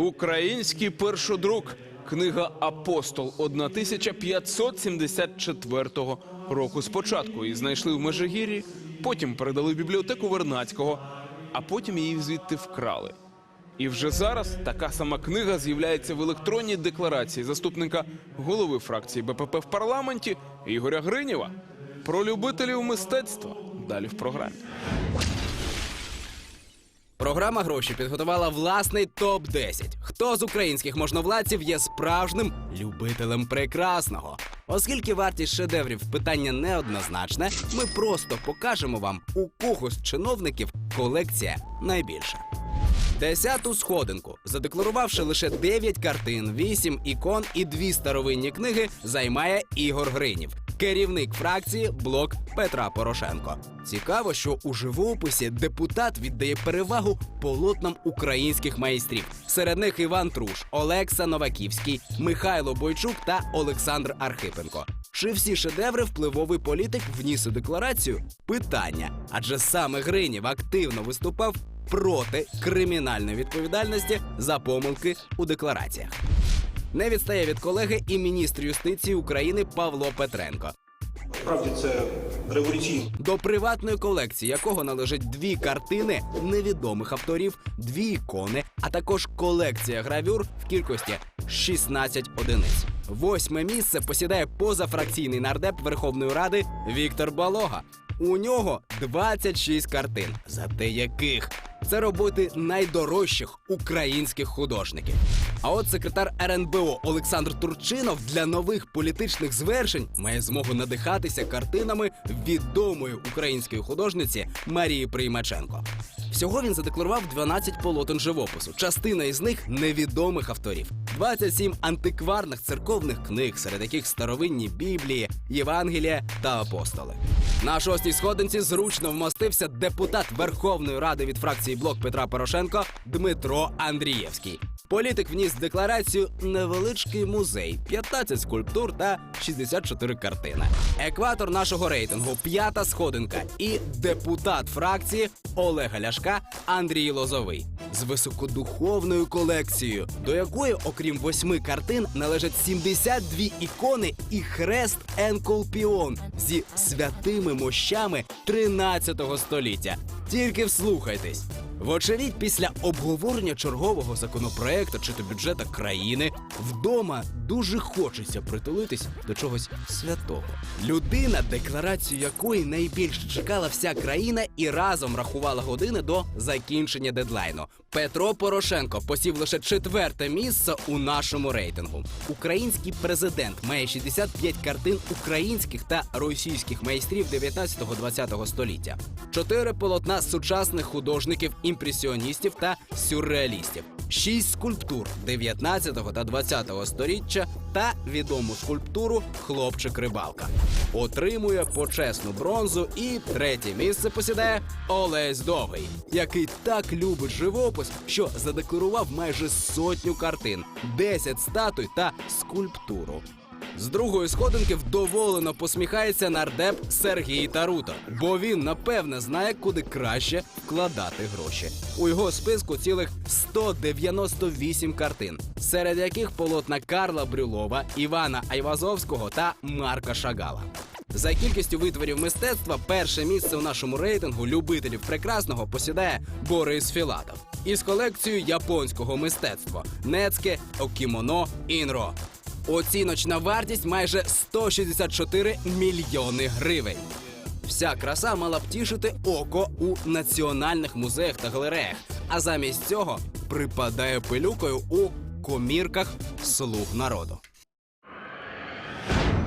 Український першодрук. Книга Апостол 1574 року спочатку її знайшли в Межигір'ї, потім передали в бібліотеку Вернацького, а потім її звідти вкрали. І вже зараз така сама книга з'являється в електронній декларації заступника голови фракції БПП в парламенті Ігоря Гриніва. Про любителів мистецтва далі в програмі. Програма гроші підготувала власний топ 10 Хто з українських можновладців є справжнім любителем прекрасного? Оскільки вартість шедеврів питання неоднозначне, ми просто покажемо вам, у кого з чиновників колекція найбільша. Десяту сходинку, задекларувавши лише 9 картин, 8 ікон і 2 старовинні книги, займає Ігор Гринів, керівник фракції Блок Петра Порошенко. Цікаво, що у живописі депутат віддає перевагу полотнам українських майстрів. Серед них Іван Труш, Олекса Новаківський, Михайло Бойчук та Олександр Архипенко. Чи всі шедеври впливовий політик вніс у декларацію? Питання. Адже саме Гринів активно виступав проти кримінальної відповідальності за помилки у деклараціях. Не відстає від колеги і міністр юстиції України Павло Петренко. Справді це революційно. До приватної колекції якого належать дві картини невідомих авторів, дві ікони, а також колекція гравюр в кількості 16 одиниць. Восьме місце посідає позафракційний нардеп Верховної Ради Віктор Балога. У нього 26 картин, зате яких це роботи найдорожчих українських художників. А от секретар РНБО Олександр Турчинов для нових політичних звершень має змогу надихатися картинами відомої української художниці Марії Приймаченко. Всього він задекларував 12 полотен живопису. Частина із них невідомих авторів, 27 антикварних церковних книг, серед яких старовинні Біблії, Євангелія та апостоли. На шостій сходинці зручно вмостився депутат Верховної Ради від фракції Блок Петра Порошенко Дмитро Андрієвський. Політик вніс декларацію невеличкий музей, 15 скульптур та 64 картини. Екватор нашого рейтингу п'ята сходинка і депутат фракції Олега Ляшка Андрій Лозовий з високодуховною колекцією, до якої, окрім восьми картин, належать 72 ікони і хрест Енколпіон зі святими мощами 13 століття. Тільки вслухайтесь. Вочевидь, після обговорення чергового законопроекту чи то бюджета країни вдома дуже хочеться притулитись до чогось святого. Людина, декларацію якої найбільше чекала вся країна і разом рахувала години до закінчення дедлайну. Петро Порошенко посів лише четверте місце у нашому рейтингу. Український президент має 65 картин українських та російських майстрів 19-20 століття, чотири полотна сучасних художників імпресіоністів та сюрреалістів, шість скульптур 19 та 20 століття та відому скульптуру Хлопчик рибалка. Отримує почесну бронзу і третє місце посідає Олесь Довгий, який так любить живопис, що задекларував майже сотню картин, 10 статуй та скульптуру. З другої сходинки вдоволено посміхається нардеп Сергій Таруто, бо він напевне знає, куди краще вкладати гроші. У його списку цілих 198 картин, серед яких полотна Карла Брюлова, Івана Айвазовського та Марка Шагала. За кількістю витворів мистецтва перше місце у нашому рейтингу любителів прекрасного посідає Борис Філатов із колекцією японського мистецтва Нецьке Окімоно Інро. Оціночна вартість майже 164 мільйони гривень. Вся краса мала б тішити око у національних музеях та галереях, а замість цього припадає пилюкою у комірках слуг народу.